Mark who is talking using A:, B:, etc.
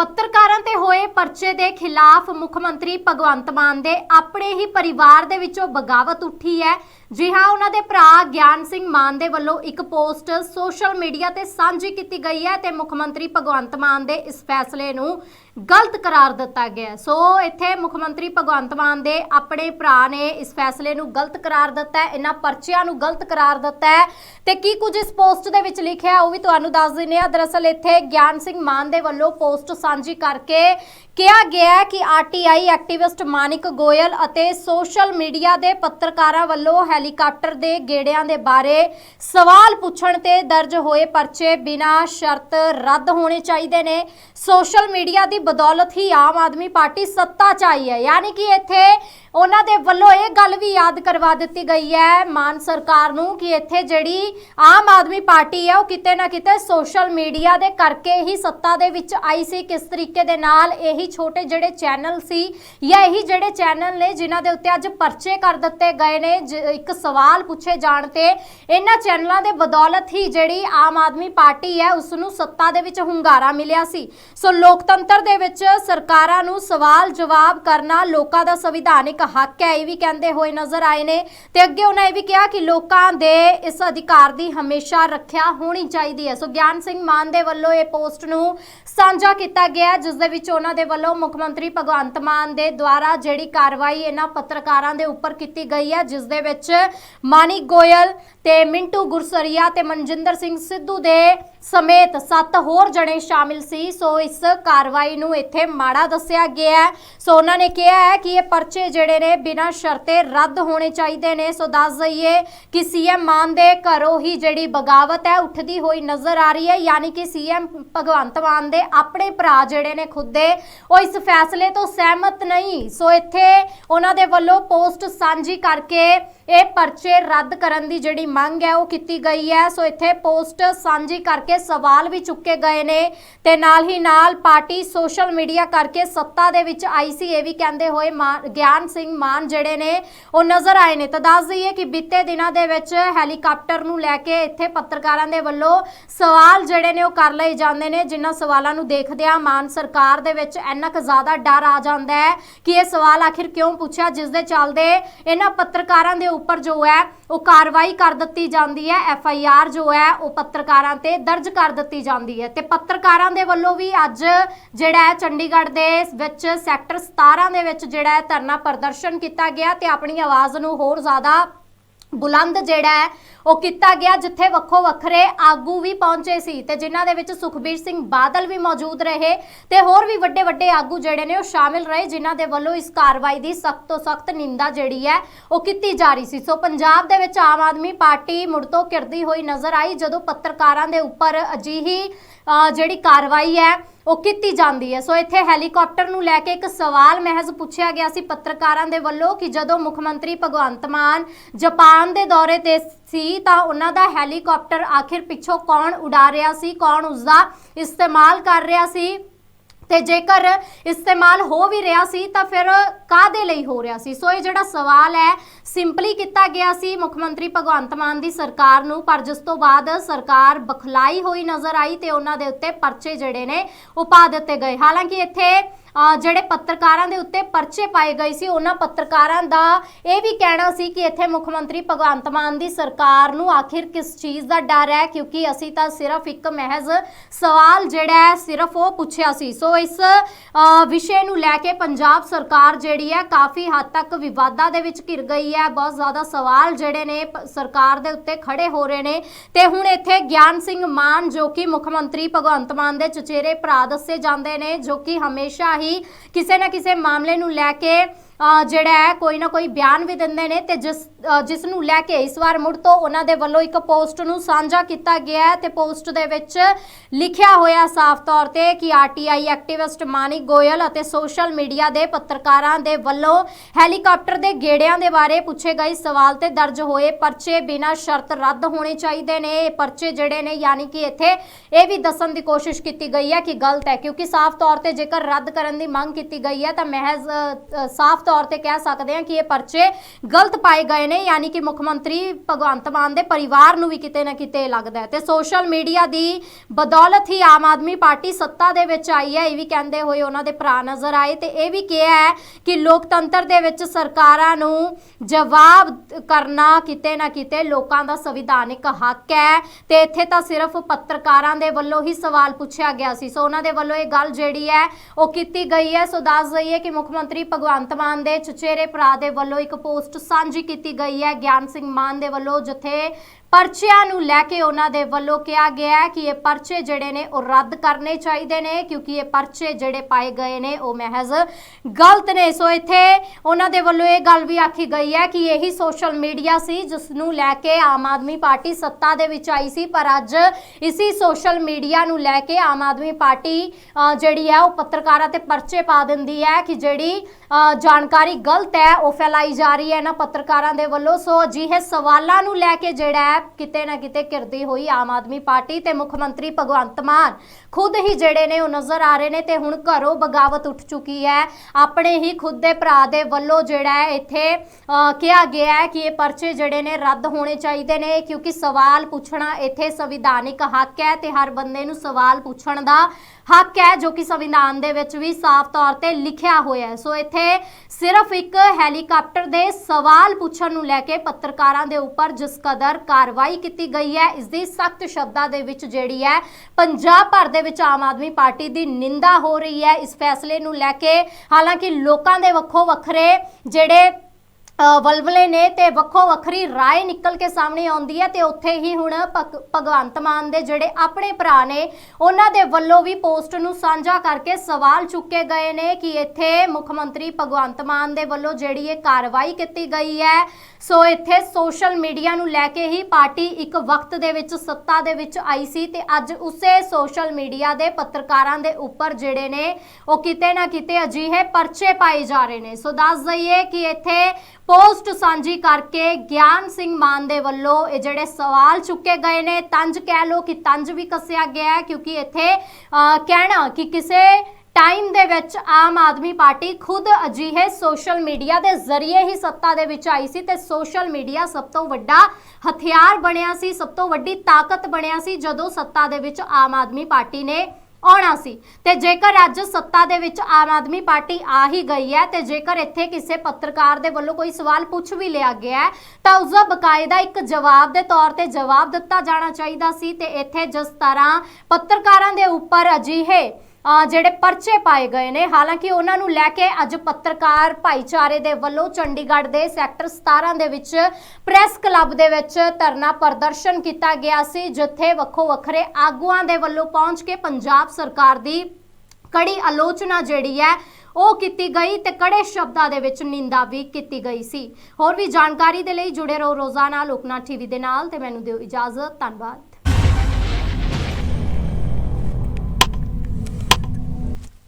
A: ਪੱਤਰਕਾਰਾਂ ਤੇ ਹੋਏ ਪਰਚੇ ਦੇ ਖਿਲਾਫ ਮੁੱਖ ਮੰਤਰੀ ਭਗਵੰਤ ਮਾਨ ਦੇ ਆਪਣੇ ਹੀ ਪਰਿਵਾਰ ਦੇ ਵਿੱਚੋਂ ਬਗਾਵਤ ਉੱਠੀ ਹੈ। ਜੀ ਹਾਂ, ਉਹਨਾਂ ਦੇ ਭਰਾ ਗਿਆਨ ਸਿੰਘ ਮਾਨ ਦੇ ਵੱਲੋਂ ਇੱਕ ਪੋਸਟ ਸੋਸ਼ਲ ਮੀਡੀਆ ਤੇ ਸਾਂਝੀ ਕੀਤੀ ਗਈ ਹੈ ਤੇ ਮੁੱਖ ਮੰਤਰੀ ਭਗਵੰਤ ਮਾਨ ਦੇ ਇਸ ਫੈਸਲੇ ਨੂੰ ਗਲਤ ਕਰਾਰ ਦਿੱਤਾ ਗਿਆ ਸੋ ਇੱਥੇ ਮੁੱਖ ਮੰਤਰੀ ਭਗਵੰਤ ਮਾਨ ਦੇ ਆਪਣੇ ਭਰਾ ਨੇ ਇਸ ਫੈਸਲੇ ਨੂੰ ਗਲਤ ਕਰਾਰ ਦਿੱਤਾ ਹੈ, ਇਹਨਾਂ ਪਰਚਿਆਂ ਨੂੰ ਗਲਤ ਕਰਾਰ ਦਿੱਤਾ ਹੈ। ਤੇ ਕੀ ਕੁਝ ਇਸ ਪੋਸਟ ਦੇ ਵਿੱਚ ਲਿਖਿਆ ਉਹ ਵੀ ਤੁਹਾਨੂੰ ਦੱਸ ਦਿੰਦੇ ਆ ਦਰਅਸਲ ਇੱਥੇ ਗਿਆਨ ਸਿੰਘ ਮਾਨ ਦੇ ਵੱਲੋਂ ਪੋਸਟ ਸਾਂਝੀ ਕਰਕੇ ਕਿਹਾ ਗਿਆ ਕਿ ਆਰਟੀਆਈ ਐਕਟਿਵਿਸਟ ਮਾਨਿਕ ਗੋਇਲ ਅਤੇ ਸੋਸ਼ਲ ਮੀਡੀਆ ਦੇ ਪੱਤਰਕਾਰਾਂ ਵੱਲੋਂ ਹੈਲੀਕਾਪਟਰ ਦੇ ਗੇੜਿਆਂ ਦੇ ਬਾਰੇ ਸਵਾਲ ਪੁੱਛਣ ਤੇ ਦਰਜ ਹੋਏ ਪਰਚੇ ਬਿਨਾਂ ਸ਼ਰਤ ਰੱਦ ਹੋਣੇ ਚਾਹੀਦੇ ਨੇ। ਸੋਸ਼ਲ ਮੀਡੀਆ ਦੀ ਬਦੌਲਤ ਹੀ ਆਮ ਆਦਮੀ ਪਾਰਟੀ ਸੱਤਾ 'ਚ ਆਈ ਹੈ। ਯਾਨੀ ਕਿ ਇੱਥੇ ਉਹਨਾਂ ਦੇ ਵੱਲੋਂ ਇਹ ਗੱਲ ਵੀ ਯਾਦ ਕਰਵਾ ਦਿੱਤੀ ਗਈ ਹੈ, ਮਾਨ ਸਰਕਾਰ ਨੂੰ ਕਿ ਇੱਥੇ ਜਿਹੜੀ ਆਮ ਆਦਮੀ ਪਾਰਟੀ ਹੈ, ਉਹ ਕਿਤੇ ਨਾ ਕਿਤੇ ਸੋਸ਼ਲ ਮੀਡੀਆ ਦੇ ਕਰਕੇ ਹੀ ਸੱਤਾ ਦੇ ਵਿੱਚ ਆਈ ਸੀ। ਕਿਸ ਤਰੀਕੇ ਦੇ ਨਾਲ ਇਹੀ ਛੋਟੇ ਜਿਹੜੇ ਚੈਨਲ ਸੀ ਜਾਂ ਇਹੀ ਜਿਹੜੇ ਚੈਨਲ ਨੇ, ਜਿਨ੍ਹਾਂ ਦੇ ਉੱਤੇ ਅੱਜ ਪਰਚੇ ਕਰ ਦਿੱਤੇ ਗਏ ਨੇ, ਜ- ਇੱਕ ਸਵਾਲ ਪੁੱਛੇ ਜਾਣ ਤੇ, ਇਹਨਾਂ ਚੈਨਲਾਂ ਦੇ ਬਦੌਲਤ ਹੀ ਜਿਹੜੀ ਆਮ ਆਦਮੀ ਪਾਰਟੀ ਹੈ ਉਸ ਨੂੰ ਸੱਤਾ ਦੇ ਵਿੱਚ ਹੁੰਗਾਰਾ ਮਿਲਿਆ ਸੀ। ਸੋ ਲੋਕਤੰਤਰ ਦੇ ਵਿੱਚ ਸਰਕਾਰਾਂ ਨੂੰ ਸਵਾਲ ਜਵਾਬ ਕਰਨਾ ਲੋਕਾਂ ਦਾ ਸੰਵਿਧਾਨਿਕ ਹੱਕ ਹੈ, ਇਹ ਵੀ ਕਹਿੰਦੇ ਹੋਏ ਨਜ਼ਰ ਆਏ ਨੇ। ਤੇ ਅੱਗੇ ਉਹਨਾਂ ਇਹ ਵੀ ਕਿਹਾ ਕਿ ਲੋਕਾਂ ਦੇ ਇਸ ਅਧਿਕਾਰ ਦੀ ਹਮੇਸ਼ਾ ਰੱਖਿਆ ਹੋਣੀ ਚਾਹੀਦੀ ਹੈ। ਸੋ ਗਿਆਨ ਸਿੰਘ ਮਾਨ ਦੇ ਵੱਲੋਂ ਇਹ ਪੋਸਟ ਨੂੰ ਸਾਂਝਾ ਕੀਤਾ ਗਿਆ ਜਿਸ ਦੇ ਵਿੱਚ ਉਹਨਾਂ ਦੇ ਵੱਲੋਂ ਮੁੱਖ ਮੰਤਰੀ ਭਗਵੰਤ ਮਾਨ ਦੇ ਦੁਆਰਾ ਜਿਹੜੀ ਕਾਰਵਾਈ ਇਹਨਾਂ ਪੱਤਰਕਾਰਾਂ ਦੇ ਉੱਪਰ ਕੀਤੀ ਗਈ ਹੈ, ਜਿਸ ਦੇ ਵਿੱਚ ਮਾਨਿਕ ਗੋਇਲ ਤੇ ਮਿੰਟੂ ਗੁਰਸਰੀਆ ਤੇ ਮਨਜਿੰਦਰ ਸਿੰਘ ਸਿੱਧੂ ਦੇ ਸਮੇਤ ਸੱਤ ਹੋਰ ਜਣੇ ਸ਼ਾਮਿਲ ਸੀ। ਸੋ ਇਸ ਕਾਰਵਾਈ ਨੂੰ ਇੱਥੇ ਮਾੜਾ ਦੱਸਿਆ ਗਿਆ ਹੈ। ਸੋ ਉਹਨਾਂ ਨੇ ਕਿਹਾ ਹੈ ਕਿ ਇਹ ਪਰਚੇ ਜਿਹੜੇ ਨੇ ਬਿਨਾਂ ਸ਼ਰਤੇ ਰੱਦ ਹੋਣੇ ਚਾਹੀਦੇ ਨੇ। ਸੋ ਦੱਸ ਦਈਏ ਕਿ ਸੀਐਮ ਮਾਨ ਦੇ ਘਰੋਂ ਹੀ ਜਿਹੜੀ ਬਗਾਵਤ ਹੈ ਉੱਠਦੀ ਹੋਈ ਨਜ਼ਰ ਆ ਰਹੀ ਹੈ। ਯਾਨੀ ਕਿ ਸੀਐਮ ਭਗਵੰਤ ਮਾਨ ਦੇ ਆਪਣੇ ਭਰਾ ਜਿਹੜੇ ਨੇ ਖੁਦ ਦੇ, ਉਹ ਇਸ ਫੈਸਲੇ ਤੋਂ ਸਹਿਮਤ ਨਹੀਂ। ਸੋ ਇੱਥੇ ਉਹਨਾਂ ਦੇ ਵੱਲੋਂ ਪੋਸਟ ਸਾਂਝੀ ਕਰਕੇ ਇਹ ਪਰਚੇ ਰੱਦ ਕਰਨ ਦੀ ਜਿਹੜੀ ਮੰਗ ਹੈ ਉਹ ਕੀਤੀ ਗਈ ਹੈ। ਸੋ ਇੱਥੇ ਪੋਸਟ ਸਾਂਝੀ ਕਰਕੇ ਸਵਾਲ ਵੀ ਚੁੱਕੇ ਗਏ ਨੇ ਤੇ ਨਾਲ ਹੀ ਨਾਲ ਪਾਰਟੀ ਸੋਸ਼ਲ ਮੀਡੀਆ ਕਰਕੇ ਸੱਤਾ ਦੇ ਵਿੱਚ ਆਈ ਸੀ। ਇਹ ਵੀ ਕਹਿੰਦੇ ਹੋਏ ਮਾਨ- ਗਿਆਨ ਸਿੰਘ ਮਾਨ ਜਿਹੜੇ ਨੇ ਉਹ ਨਜ਼ਰ ਆਏ ਨੇ। ਤਾਂ ਦੱਸ ਦਈਏ ਕਿ ਬੀਤੇ ਦਿਨਾਂ ਦੇ ਵਿੱਚ ਹੈਲੀਕਾਪਟਰ ਨੂੰ ਲੈ ਕੇ ਇੱਥੇ ਪੱਤਰਕਾਰਾਂ ਦੇ ਵੱਲੋਂ ਸਵਾਲ ਜਿਹੜੇ ਨੇ ਉਹ ਕਰ ਲਏ ਜਾਂਦੇ ਨੇ। ਜਿਨ੍ਹਾਂ ਸਵਾਲਾਂ ਨੂੰ ਦੇਖਦਿਆਂ ਮਾਨ ਸਰਕਾਰ ਦੇ ਵਿੱਚ ਇੰਨਾ ਕੁ ਜ਼ਿਆਦਾ ਡਰ ਆ ਜਾਂਦਾ ਹੈ ਕਿ ਇਹ ਸਵਾਲ ਆਖਿਰ ਕਿਉਂ ਪੁੱਛਿਆ ਜਿਸ ਦੇ ਚੱਲਦੇ ਇਹਨਾਂ ਪੱਤਰਕਾਰਾਂ ਦੇ ਉੱਪਰ ਜੋ ਹੈ, ਉਹ ਕਾਰਵਾਈ ਕਰ ਦਿੱਤੀ ਜਾਂਦੀ ਹੈ, ਐਫ ਆਈ ਆਰ ਜੋ ਹੈ, ਉਹ ਪੱਤਰਕਾਰਾਂ ਤੇ ਦਰਜ ਕਰ ਦਿੱਤੀ ਜਾਂਦੀ ਹੈ। ਤੇ ਪੱਤਰਕਾਰਾਂ ਦੇ ਵੱਲੋਂ ਵੀ ਅੱਜ ਜਿਹੜਾ ਹੈ, ਚੰਡੀਗੜ੍ਹ ਦੇ ਵਿੱਚ ਸੈਕਟਰ 17 ਦੇ ਵਿੱਚ ਜਿਹੜਾ ਹੈ, ਧਰਨਾ ਪ੍ਰਦਰਸ਼ਨ ਕੀਤਾ ਗਿਆ ਤੇ ਆਪਣੀ ਆਵਾਜ਼ ਨੂੰ ਹੋਰ ਜ਼ਿਆਦਾ ਬੁਲੰਦ ਜਿਹੜਾ ਹੈ, ਉਹ ਕੀਤਾ ਗਿਆ ਜਿੱਥੇ ਵੱਖੋ ਵੱਖਰੇ ਆਗੂ ਵੀ ਪਹੁੰਚੇ ਸੀ ਤੇ ਜਿਨ੍ਹਾਂ ਦੇ ਵਿੱਚ ਸੁਖਬੀਰ ਸਿੰਘ ਬਾਦਲ ਵੀ ਮੌਜੂਦ ਰਹੇ ਤੇ ਹੋਰ ਵੀ ਵੱਡੇ ਵੱਡੇ ਆਗੂ ਜਿਹੜੇ ਨੇ ਉਹ ਸ਼ਾਮਿਲ ਰਹੇ, ਜਿਨ੍ਹਾਂ ਦੇ ਵੱਲੋਂ ਇਸ ਕਾਰਵਾਈ ਦੀ ਸਖਤ ਤੋਂ ਸਖਤ ਨਿੰਦਾ ਜਿਹੜੀ ਹੈ, ਉਹ ਕੀਤੀ ਜਾ ਰਹੀ ਸੀ। ਸੋ ਪੰਜਾਬ ਦੇ ਵਿੱਚ ਆਮ ਆਦਮੀ ਪਾਰਟੀ ਮੁੜ ਤੋਂ ਕਿਰਦੀ ਹੋਈ ਨਜ਼ਰ ਆਈ, ਜਦੋਂ ਪੱਤਰਕਾਰਾਂ ਦੇ ਉੱਪਰ ਅਜਿਹੀ ਜਿਹੜੀ ਕਾਰਵਾਈ ਹੈ ਉਹ ਕੀਤੀ ਜਾਂਦੀ ਹੈ। ਸੋ ਇੱਥੇ ਹੈਲੀਕਾਪਟਰ ਨੂੰ ਲੈ ਕੇ ਇੱਕ ਸਵਾਲ ਮਹਿਜ਼ ਪੁੱਛਿਆ ਗਿਆ ਸੀ ਪੱਤਰਕਾਰਾਂ ਦੇ ਵੱਲੋਂ ਕਿ ਜਦੋਂ ਮੁੱਖ ਮੰਤਰੀ ਭਗਵੰਤ ਮਾਨ ਜਾਪਾਨ ਦੇ ਦੌਰੇ ਤੇ ਸੀ ਤਾਂ ਉਹਨਾਂ ਦਾ ਹੈਲੀਕਾਪਟਰ ਆਖਿਰ ਪਿੱਛੋਂ ਕੌਣ ਉਡਾ ਰਿਹਾ ਸੀ, ਕੌਣ ਉਸ ਦਾ ਇਸਤੇਮਾਲ ਕਰ ਰਿਹਾ ਸੀ? ਤੇ ਜੇਕਰ ਇਸਤੇਮਾਲ ਹੋ ਵੀ ਰਿਹਾ ਸੀ ਤਾਂ ਫਿਰ ਕਾਦੇ ਲਈ ਹੋ ਰਿਹਾ ਸੀ? ਸੋ ਇਹ ਜਿਹੜਾ ਸਵਾਲ ਹੈ ਸਿੰਪਲੀ ਕੀਤਾ ਗਿਆ ਸੀ ਮੁੱਖ ਮੰਤਰੀ ਭਗਵੰਤ ਮਾਨ ਦੀ ਸਰਕਾਰ ਨੂੰ, ਪਰ ਜਿਸ ਤੋਂ ਬਾਅਦ ਸਰਕਾਰ ਬਖਲਾਈ ਹੋਈ ਨਜ਼ਰ ਆਈ ਤੇ ਉਹਨਾਂ ਦੇ ਉੱਤੇ ਪਰਚੇ ਜਿਹੜੇ ਨੇ ਉਹ ਪਾ ਦਿੱਤੇ ਗਏ। ਹਾਲਾਂਕਿ ਇੱਥੇ ਜਿਹੜੇ ਪੱਤਰਕਾਰਾਂ ਦੇ ਉੱਤੇ ਪਰਚੇ ਪਾਏ ਗਏ ਸੀ, ਉਹਨਾਂ ਪੱਤਰਕਾਰਾਂ ਦਾ ਇਹ ਵੀ ਕਹਿਣਾ ਸੀ ਕਿ ਇੱਥੇ ਮੁੱਖ ਮੰਤਰੀ ਭਗਵੰਤ ਮਾਨ ਦੀ ਸਰਕਾਰ ਨੂੰ ਆਖਿਰ ਕਿਸ ਚੀਜ਼ ਦਾ ਡਰ ਹੈ? ਕਿਉਂਕਿ ਅਸੀਂ ਤਾਂ ਸਿਰਫ ਇੱਕ ਮਹਿਜ਼ ਸਵਾਲ ਜਿਹੜਾ ਹੈ, ਸਿਰਫ ਉਹ ਪੁੱਛਿਆ ਸੀ। ਸੋ ਇਸ ਵਿਸ਼ੇ ਨੂੰ ਲੈ ਕੇ ਪੰਜਾਬ ਸਰਕਾਰ ਜਿਹੜੀ ਹੈ, ਕਾਫੀ ਹੱਦ ਤੱਕ ਵਿਵਾਦਾਂ ਦੇ ਵਿੱਚ ਘਿਰ ਗਈ ਹੈ। ਬਹੁਤ ਜ਼ਿਆਦਾ ਸਵਾਲ ਜਿਹੜੇ ਨੇ ਸਰਕਾਰ ਦੇ ਉੱਤੇ ਖੜੇ ਹੋ ਰਹੇ ਨੇ। ਤੇ ਹੁਣ ਇੱਥੇ ਗਿਆਨ ਸਿੰਘ ਮਾਨ ਜੋ ਕਿ ਮੁੱਖ ਮੰਤਰੀ ਭਗਵੰਤ ਮਾਨ ਦੇ ਚਚੇਰੇ ਭਰਾ ਦੱਸੇ ਜਾਂਦੇ ਨੇ, ਜੋ ਕਿ ਹਮੇਸ਼ਾ ਹੀ ਕਿਸੇ ਨਾ ਕਿਸੇ ਮਾਮਲੇ ਨੂੰ ਲੈ ਕੇ ਜਿਹੜਾ ਹੈ, ਕੋਈ ਨਾ ਕੋਈ ਬਿਆਨ ਵੀ ਦਿੰਦੇ ਨੇ ਤੇ ਜਿਸ ਜਿਸ ਨੂੰ ਲੈ ਕੇ ਇਸ ਵਾਰ ਮੁੜ ਤੋਂ ਉਹਨਾਂ ਦੇ ਵੱਲੋਂ ਇੱਕ ਪੋਸਟ ਨੂੰ ਸਾਂਝਾ ਕੀਤਾ ਗਿਆ ਹੈ ਤੇ ਪੋਸਟ ਦੇ ਵਿੱਚ ਲਿਖਿਆ ਹੋਇਆ ਸਾਫ਼ ਤੌਰ ਤੇ ਕਿ ਆਰਟੀਆਈ ਐਕਟਿਵਿਸਟ ਮਾਨਿਕ ਗੋਇਲ ਅਤੇ ਸੋਸ਼ਲ ਮੀਡੀਆ ਦੇ ਪੱਤਰਕਾਰਾਂ ਦੇ ਵੱਲੋਂ ਹੈਲੀਕਾਪਟਰ ਦੇ ਗੇੜਿਆਂ ਦੇ ਬਾਰੇ ਪੁੱਛੇ ਗਏ ਸਵਾਲ ਤੇ ਦਰਜ ਹੋਏ ਪਰਚੇ ਬਿਨਾਂ ਸ਼ਰਤ ਰੱਦ ਹੋਣੇ ਚਾਹੀਦੇ ਨੇ। ਇਹ ਪਰਚੇ ਜਿਹੜੇ ਨੇ, ਯਾਨੀ ਕਿ ਇੱਥੇ ਇਹ ਵੀ ਦੱਸਣ ਦੀ ਕੋਸ਼ਿਸ਼ ਕੀਤੀ ਗਈ ਹੈ ਕਿ ਗਲਤ ਹੈ, ਕਿਉਂਕਿ ਸਾਫ਼ ਤੌਰ ਤੇ ਜੇਕਰ ਰੱਦ ਕਰਨ ਦੀ ਮੰਗ ਕੀਤੀ ਗਈ ਹੈ ਤਾਂ ਮਹਿਜ਼ ਸਾਫ਼ ਤੌਰ ਤੇ ਕਹਿ ਸਕਦੇ ਹਾਂ ਕਿ ਇਹ ਪਰਚੇ ਗਲਤ ਪਾਏ ਗਏ ਨੇ, ਯਾਨੀ ਕਿ ਮੁੱਖ ਮੰਤਰੀ ਭਗਵੰਤ ਮਾਨ ਦੇ ਪਰਿਵਾਰ ਨੂੰ ਵੀ ਕਿਤੇ ਨਾ ਕਿਤੇ ਲੱਗਦਾ ਹੈ। ਤੇ ਸੋਸ਼ਲ ਮੀਡੀਆ ਦੀ ਬਦੌਲਤ ਹੀ ਆਮ ਆਦਮੀ ਪਾਰਟੀ ਸੱਤਾ ਦੇ ਵਿੱਚ ਆਈ ਹੈ, ਇਹ ਵੀ ਕਹਿੰਦੇ ਹੋਏ ਉਹਨਾਂ ਦੇ ਭਰਾ ਨਜ਼ਰ ਆਏ। ਤੇ ਇਹ ਵੀ ਕਿਹਾ ਹੈ ਕਿ ਲੋਕਤੰਤਰ ਦੇ ਵਿੱਚ ਸਰਕਾਰਾਂ ਨੂੰ ਜਵਾਬ ਕਰਨਾ ਕਿਤੇ ਨਾ ਕਿਤੇ ਲੋਕਾਂ ਦਾ ਸੰਵਿਧਾਨਿਕ ਹੱਕ ਹੈ। ਤੇ ਇੱਥੇ ਤਾਂ ਸਿਰਫ ਪੱਤਰਕਾਰਾਂ ਦੇ ਵੱਲੋਂ ਹੀ ਸਵਾਲ ਪੁੱਛਿਆ ਗਿਆ ਸੀ। ਸੋ ਉਹਨਾਂ ਦੇ ਵੱਲੋਂ ਇਹ ਗੱਲ ਜਿਹੜੀ ਹੈ, ਉਹ ਕੀਤੀ ਗਈ ਹੈ। ਸੋ ਦੱਸ ਦਈਏ ਕਿ ਮੁੱਖ ਮੰਤਰੀ ਭਗਵੰਤ ਮਾਨ ਦੇ ਚਚੇਰੇ ਭਰਾ ਦੇ ਵੱਲੋਂ ਇੱਕ ਪੋਸਟ ਸਾਂਝੀ ਕੀਤੀ ਗਈ ਹੈ। ਗਿਆਨ ਸਿੰਘ ਮਾਨ ਦੇ ਵੱਲੋਂ ਜਿੱਥੇ ਪਰਚਿਆਂ ਨੂੰ ਲੈ ਕੇ ਉਹਨਾਂ ਦੇ ਵੱਲੋਂ ਕਿਹਾ ਗਿਆ ਕਿ ਇਹ ਪਰਚੇ ਜਿਹੜੇ ਨੇ ਉਹ ਰੱਦ ਕਰਨੇ ਚਾਹੀਦੇ ਨੇ, ਕਿਉਂਕਿ ਇਹ ਪਰਚੇ ਜਿਹੜੇ ਪਾਏ ਗਏ ਨੇ, ਉਹ ਮਹਿਜ਼ ਗਲਤ ਨੇ। ਸੋ ਇੱਥੇ ਉਹਨਾਂ ਦੇ ਵੱਲੋਂ ਇਹ ਗੱਲ ਵੀ ਆਖੀ ਗਈ ਹੈ ਕਿ ਇਹੀ ਸੋਸ਼ਲ ਮੀਡੀਆ ਸੀ, ਜਿਸ ਨੂੰ ਲੈ ਕੇ ਆਮ ਆਦਮੀ ਪਾਰਟੀ ਸੱਤਾ ਦੇ ਵਿੱਚ ਆਈ ਸੀ, ਪਰ ਅੱਜ ਇਸੀ ਸੋਸ਼ਲ ਮੀਡੀਆ ਨੂੰ ਲੈ ਕੇ ਆਮ ਆਦਮੀ ਪਾਰਟੀ ਜਿਹੜੀ ਹੈ ਉਹ ਪੱਤਰਕਾਰਾਂ ਤੇ ਪਰਚੇ ਪਾ ਦਿੰਦੀ ਹੈ ਕਿ ਜਿਹੜੀ ਜਾਣਕਾਰੀ ਗਲਤ ਹੈ, ਉਹ ਫੈਲਾਈ ਜਾ ਰਹੀ ਹੈ ਇਹਨਾਂ ਪੱਤਰਕਾਰਾਂ ਦੇ ਵੱਲੋਂ। ਸੋ ਅਜਿਹੇ ਸਵਾਲਾਂ ਨੂੰ ਲੈ ਕੇ ਜਿਹੜਾ ਹੈ ਕਿਤੇ ਨਾ ਕਿਤੇ ਕਿਰਦੀ ਹੋਈ ਆਮ ਆਦਮੀ ਪਾਰਟੀ ਤੇ ਮੁੱਖ ਮੰਤਰੀ ਭਗਵੰਤ ਮਾਨ ਖੁਦ ਹੀ ਜਿਹੜੇ ਨੇ ਉਹ ਨਜ਼ਰ ਆ ਰਹੇ ਨੇ ਤੇ ਹੁਣ ਘਰੋਂ ਬਗਾਵਤ ਉੱਠ ਚੁੱਕੀ ਹੈ। ਆਪਣੇ ਹੀ ਖੁਦ ਦੇ ਭਰਾ ਦੇ ਵੱਲੋਂ ਜਿਹੜਾ ਹੈ ਇੱਥੇ ਕਿਹਾ ਗਿਆ ਹੈ ਕਿ ਇਹ ਪਰਚੇ ਜਿਹੜੇ ਨੇ ਰੱਦ ਹੋਣੇ ਚਾਹੀਦੇ ਨੇ ਕਿਉਂਕਿ ਸਵਾਲ ਪੁੱਛਣਾ ਇੱਥੇ ਸੰਵਿਧਾਨਿਕ ਹੱਕ ਹੈ ਤੇ ਹਰ ਬੰਦੇ ਨੂੰ ਸਵਾਲ ਪੁੱਛਣ ਦਾ ਹੱਕ ਹੈ ਜੋ ਕਿ ਸੰਵਿਧਾਨ ਦੇ ਵਿੱਚ ਵੀ ਸਾਫ਼ ਤੌਰ ਤੇ ਲਿਖਿਆ ਹੋਇਆ ਹੈ। ਸੋ ਇੱਥੇ ਸਿਰਫ ਇੱਕ ਹੈਲੀਕਾਪਟਰ ਦੇ ਸਵਾਲ ਪੁੱਛਣ ਨੂੰ ਲੈ ਕੇ ਪੱਤਰਕਾਰਾਂ ਦੇ ਉੱਪਰ ਜਿਸ ਕਦਰ ਕਾਰਵਾਈ ਕੀਤੀ ਗਈ ਹੈ। ਇਸ ਦੀ ਸਖਤ ਸ਼ਬਦਾਂ ਦੇ ਵਿੱਚ ਜਿਹੜੀ ਹੈ, ਪੰਜਾਬ ਭਰ ਦੇ ਵਿੱਚ ਆਮ ਆਦਮੀ ਪਾਰਟੀ ਦੀ ਨਿੰਦਾ ਹੋ ਰਹੀ ਹੈ। ਇਸ ਫੈਸਲੇ ਨੂੰ ਲੈ ਕੇ ਹਾਲਾਂਕਿ ਲੋਕਾਂ ਦੇ ਵੱਖੋ ਵੱਖਰੇ ਜਿਹੜੇ ਵਲਵਲੇ ਨੇ ਤੇ ਵੱਖੋ ਵੱਖਰੀ ਰਾਏ ਨਿਕਲ ਕੇ ਸਾਹਮਣੇ ਆਉਂਦੀ ਹੈ ਤੇ ਉੱਥੇ ਹੀ ਹੁਣ ਭਗ- ਭਗਵੰਤ ਮਾਨ ਦੇ ਜਿਹੜੇ ਆਪਣੇ ਭਰਾ ਨੇ, ਉਹਨਾਂ ਦੇ ਵੱਲੋਂ ਵੀ ਪੋਸਟ ਨੂੰ ਸਾਂਝਾ ਕਰਕੇ ਸਵਾਲ ਚੁੱਕੇ ਗਏ ਨੇ ਕਿ ਇੱਥੇ ਮੁੱਖ ਮੰਤਰੀ ਭਗਵੰਤ ਮਾਨ ਦੇ ਵੱਲੋਂ ਜਿਹੜੀ ਇਹ ਕਾਰਵਾਈ ਕੀਤੀ ਗਈ ਹੈ। ਸੋ ਇੱਥੇ ਸੋਸ਼ਲ ਮੀਡੀਆ ਨੂੰ ਲੈ ਕੇ ਹੀ ਪਾਰਟੀ ਇੱਕ ਵਕਤ ਦੇ ਵਿੱਚ ਸੱਤਾ ਦੇ ਵਿੱਚ ਆਈ ਸੀ ਤੇ ਅੱਜ ਉਸੇ ਸੋਸ਼ਲ ਮੀਡੀਆ ਦੇ ਪੱਤਰਕਾਰਾਂ ਦੇ ਉੱਪਰ ਜਿਹੜੇ ਨੇ, ਉਹ ਕਿਤੇ ਨਾ ਕਿਤੇ ਅਜਿਹੇ ਪਰਚੇ ਪਾਏ ਜਾ ਰਹੇ ਨੇ। ਸੋ ਦੱਸ ਦਈਏ ਕਿ ਇੱਥੇ ਪੋਸਟ ਸਾਂਝੀ ਕਰਕੇ ਗਿਆਨ ਸਿੰਘ ਮਾਨ ਦੇ ਵੱਲੋਂ ਇਹ ਜਿਹੜੇ ਸਵਾਲ ਚੁੱਕੇ ਗਏ ਨੇ, ਤੰਜ ਕਹਿ ਲੋ ਕਿ ਤੰਜ ਵੀ ਕੱਸਿਆ ਗਿਆ ਹੈ, ਕਿਉਂਕਿ ਇੱਥੇ ਕਹਿਣਾ ਕਿ ਕਿਸੇ ਟਾਈਮ ਦੇ ਵਿੱਚ ਆਮ ਆਦਮੀ ਪਾਰਟੀ ਖੁਦ ਅਜਿਹੇ ਸੋਸ਼ਲ ਮੀਡੀਆ ਦੇ ਜ਼ਰੀਏ ਹੀ ਸੱਤਾ ਦੇ ਵਿੱਚ ਆਈ ਸੀ ਤੇ ਸੋਸ਼ਲ ਮੀਡੀਆ ਸਭ ਤੋਂ ਵੱਡਾ ਹਥਿਆਰ ਬਣਿਆ ਸੀ, ਸਭ ਤੋਂ ਵੱਡੀ ਤਾਕਤ ਬਣਿਆ ਸੀ ਜਦੋਂ ਸੱਤਾ ਦੇ ਵਿੱਚ ਆਮ ਆਦਮੀ ਪਾਰਟੀ ਨੇ ਆਉਣਾ ਸੀ। ਤੇ ਜੇਕਰ ਅੱਜ ਸੱਤਾ ਦੇ ਵਿੱਚ ਆਮ ਆਦਮੀ ਪਾਰਟੀ ਆ ਹੀ ਗਈ ਹੈ ਤੇ ਜੇਕਰ ਇੱਥੇ ਕਿਸੇ ਪੱਤਰਕਾਰ ਦੇ ਵੱਲੋਂ ਕੋਈ ਸਵਾਲ ਪੁੱਛ ਵੀ ਲਿਆ ਗਿਆ ਹੈ, ਤਾਂ ਉਸ ਦਾ ਬਕਾਇਦਾ ਇੱਕ ਜਵਾਬ ਦੇ ਤੌਰ ਤੇ ਜਵਾਬ ਦਿੱਤਾ ਜਾਣਾ ਚਾਹੀਦਾ ਸੀ ਤੇ ਇੱਥੇ ਜਿਸ ਤਰ੍ਹਾਂ ਪੱਤਰਕਾਰਾਂ ਦੇ ਉੱਪਰ ਅਜਿਹੇ ਜਿਹੜੇ ਪਰਚੇ ਪਾਏ ਗਏ ਨੇ, ਹਾਲਾਂਕਿ ਉਹਨਾਂ ਨੂੰ ਲੈ ਕੇ ਅੱਜ ਪੱਤਰਕਾਰ ਭਾਈਚਾਰੇ ਦੇ ਵੱਲੋਂ ਚੰਡੀਗੜ੍ਹ ਦੇ ਸੈਕਟਰ 17 ਦੇ ਵਿੱਚ ਪ੍ਰੈਸ ਕਲੱਬ ਦੇ ਵਿੱਚ ਧਰਨਾ ਪ੍ਰਦਰਸ਼ਨ ਕੀਤਾ ਗਿਆ ਸੀ, ਜਿੱਥੇ ਵੱਖੋ ਵੱਖਰੇ ਆਗੂਆਂ ਦੇ ਵੱਲੋਂ ਪਹੁੰਚ ਕੇ ਪੰਜਾਬ ਸਰਕਾਰ ਦੀ ਕੜੀ ਆਲੋਚਨਾ ਜਿਹੜੀ ਹੈ, ਉਹ ਕੀਤੀ ਗਈ ਤੇ ਕੜੇ ਸ਼ਬਦਾਂ ਦੇ ਵਿੱਚ ਨਿੰਦਾ ਵੀ ਕੀਤੀ ਗਈ ਸੀ। ਹੋਰ ਵੀ ਜਾਣਕਾਰੀ ਦੇ ਲਈ ਜੁੜੇ ਰਹੋ ਰੋਜ਼ਾਨਾ ਲੋਕਨਾਥ ਟੀਵੀ ਦੇ ਨਾਲ ਤੇ ਮੈਨੂੰ ਦਿਓ ਇਜਾਜ਼ਤ, ਧੰਨਵਾਦ।